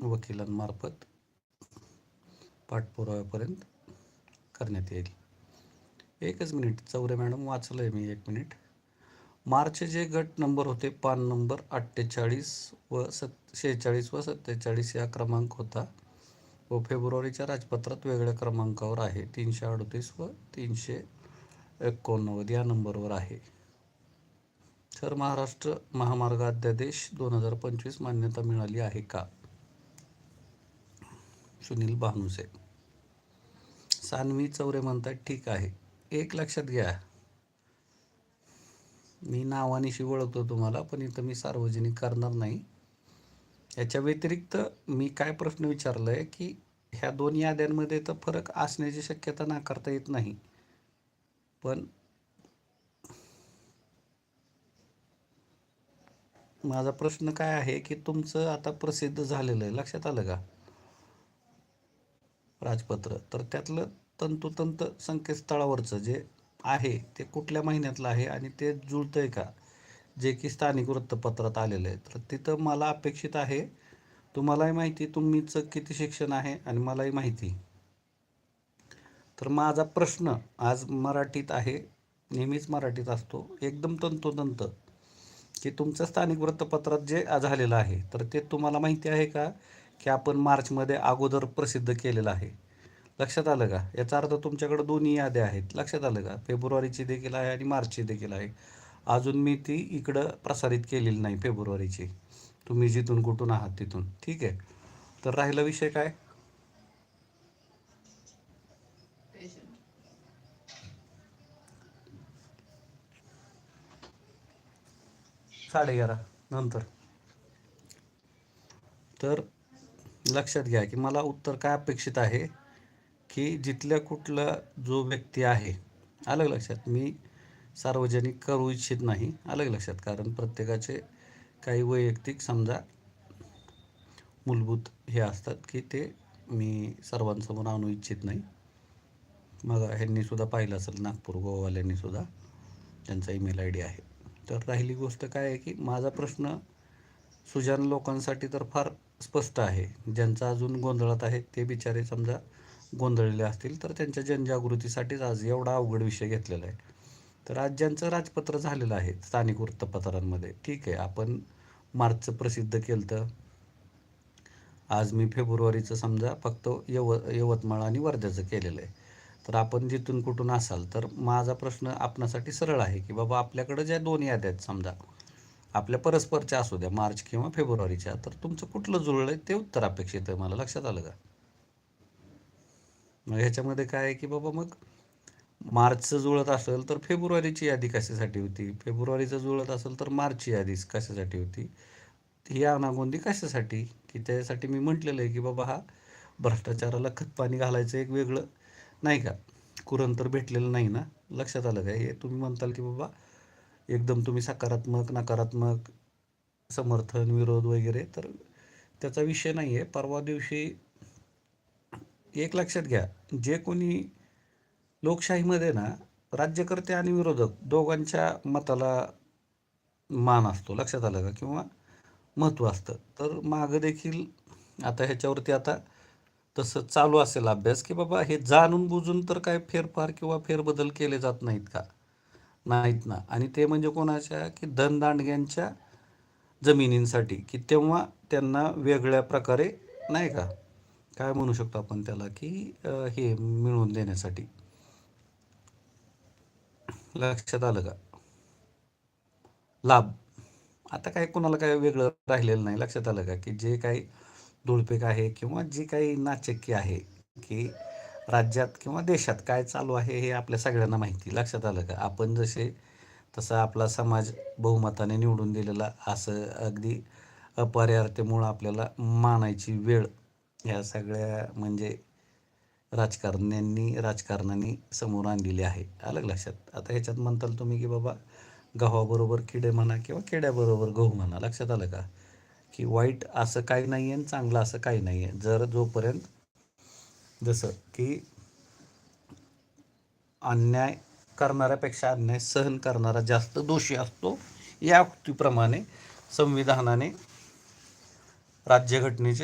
वकिलांमार्फत पाठपुराव्यापर्यंत करण्यात येईल. एकच मिनिट चौरे मॅडम वाचलं आहे मी एक मिनिट. मार्चचे जे गट नंबर होते पान नंबर अठ्ठेचाळीस व सत् शेहेचाळीस व सत्तेचाळीस या क्रमांक होता. व फेब्रुवारीच्या राजपत्रात वेगळ्या क्रमांकावर आहे. तीनशे अडतीस व तीनशे एकोणनव्वद या नंबरवर आहे. सर महाराष्ट्र महामार्ग अध्यादेश दोन हजार पंचवीस मान्यता मिळाली आहे का? सुनील भानुसे. सानवी चौरे म्हणतात ठीक आहे. एक लक्षात घ्या. मी नावानिशी ओळखतो तुम्हाला पण इथं मी सार्वजनिक करणार नाही. याच्या व्यतिरिक्त मी काय प्रश्न विचारला आहे की ह्या दोन याद्यांमध्ये तर फरक असण्याची शक्यता नाकारता येत नाही. पण माझा प्रश्न काय आहे की तुमचं आता प्रसिद्ध झालेलं आहे. लक्षात आलं का? राजपत्र. तर त्यातलं तंतोतंत संकेतस्थळावरचं जे आहे ते कुठल्या महिन्यातलं आहे आणि ते जुळतंय का? जे की स्थानिक वृत्तपत्रात आलेलं आहे. तर तिथं मला अपेक्षित आहे तुम्हालाही माहिती तुम्हीचं किती शिक्षण आहे आणि मलाही माहिती. तर माझा प्रश्न आज मराठीत आहे नेहमीच मराठीत असतो एकदम तंतोतंत की तुमचं स्थानिक वृत्तपत्रात जे झालेलं आहे तर ते तुम्हाला माहिती आहे का? की आपण मार्चमध्ये अगोदर प्रसिद्ध केलेलं आहे. लक्षात आलं का? याचा अर्थ तुमच्याकडे दोन्ही याद्या आहेत. लक्षात आलं का? फेब्रुवारीची देखील आहे आणि मार्चची देखील आहे. अजून मी ती इकडं प्रसारित केलेली नाही फेब्रुवारीची. तुम्ही जिथून कुठून आहात तिथून. ठीक आहे. तर राहिला विषय काय? साडेअकरा नंतर. तर लक्षात घ्या की मला उत्तर काय अपेक्षित आहे की जिथल्या कुठला जो व्यक्ती आहे अलग लक्षात. मी सार्वजनिक करू इच्छित नाही अलग लक्षात. कारण प्रत्येकाचे काही वैयक्तिक समजा मूलभूत हे असतात की ते मी सर्वांसमोर आणू इच्छित नाही. मग ह्यांनीसुद्धा पाहिलं असेल नागपूर गोवावाल्यांनीसुद्धा त्यांचा ईमेल आय डी आहे. तर राहिली गोष्ट काय आहे की माझा प्रश्न सुजान लोकांसाठी तर फार स्पष्ट आहे. ज्यांचा अजून गोंधळात आहे ते बिचारे समजा गोंधळलेले असतील तर त्यांच्या जनजागृतीसाठीच आज एवढा अवघड विषय घेतलेला आहे. तर आज ज्यांचं राजपत्र झालेलं आहे स्थानिक वृत्तपत्रांमध्ये ठीक आहे आपण मार्चचं प्रसिद्ध केलं तर आज मी फेब्रुवारीचं समजा फक्त यव यवतमाळ आणि वर्ध्याचं केलेलं आहे. तर आपण जिथून कुठून असाल तर माझा प्रश्न आपणासाठी सरळ आहे की बाबा आपल्याकडं ज्या दोन याद्या आहेत समजा आपल्या परस्परच्या असू द्या मार्च किंवा फेब्रुवारीच्या तर तुमचं कुठलं जुळलं आहे ते उत्तर अपेक्षित आहे मला लक्षात आलं का? मग ह्याच्यामध्ये काय आहे की बाबा मग मार्चचं जुळत असेल तर फेब्रुवारीची यादी कशासाठी होती? फेब्रुवारीचं जुळत असेल तर मार्चची यादी कशासाठी होती? ही अनागोंदी कशासाठी? की त्यासाठी मी म्हटलेलं आहे की बाबा हा भ्रष्टाचाराला खतपाणी घालायचं एक वेगळं नाही का? कुरण तर भेटलेलं नाही ना? लक्षात आलं का? हे तुम्ही म्हणताल की बाबा एकदम तुम्ही सकारात्मक नकारात्मक समर्थन विरोध वगैरे तर त्याचा विषय नाही आहे परवा दिवशी एक लक्षात घ्या जे कोणी लोकशाहीमध्ये ना राज्यकर्ते आणि विरोधक दोघांच्या मताला मान असतो लक्षात आलं का? किंवा महत्त्व असतं. तर मागं देखील आता ह्याच्यावरती आता तसं चालू असेल अभ्यास की बाबा हे जाणून बुजून तर काय फेरफार किंवा फेरबदल केले जात नाहीत का? नाहीत ना. आणि ते म्हणजे कोणाच्या की धनदांडग्यांच्या जमिनींसाठी की तेव्हा त्यांना वेगळ्या प्रकारे नाही का? काय म्हणू शकतो आपण त्याला की हे मिळवून देण्यासाठी? लक्षात आलं का? लाभ. आता काय कोणाला काय वेगळं राहिलेलं नाही. लक्षात आलं का? की जे काही धुळपेक आहे किंवा जी काही नाचक्की आहे की राज्यात किंवा देशात काय चालू आहे हे आपल्या सगळ्यांना माहिती लक्षात आलं का? आपण जसे तसा आपला समाज बहुमताने निवडून दिलेला असं अगदी अपरिहार्यतेमुळं आपल्याला मानायची वेळ ह्या सगळ्या म्हणजे राजकारण्यांनी राजकारणांनी समोर आणलेली आहे. अलग लक्षात? आता ह्याच्यात म्हणताल तुम्ही की बाबा गव्हाबरोबर किडे म्हणा किंवा किड्याबरोबर गहू म्हणा लक्षात आलं का? की वाईट असं काही नाही आहे आणि चांगलं असं काही नाही आहे जर जोपर्यंत जसं की अन्याय करणाऱ्यापेक्षा अन्याय सहन करणारा जास्त दोषी असतो या उक्तीप्रमाणे संविधानाने राज्यघटनेचे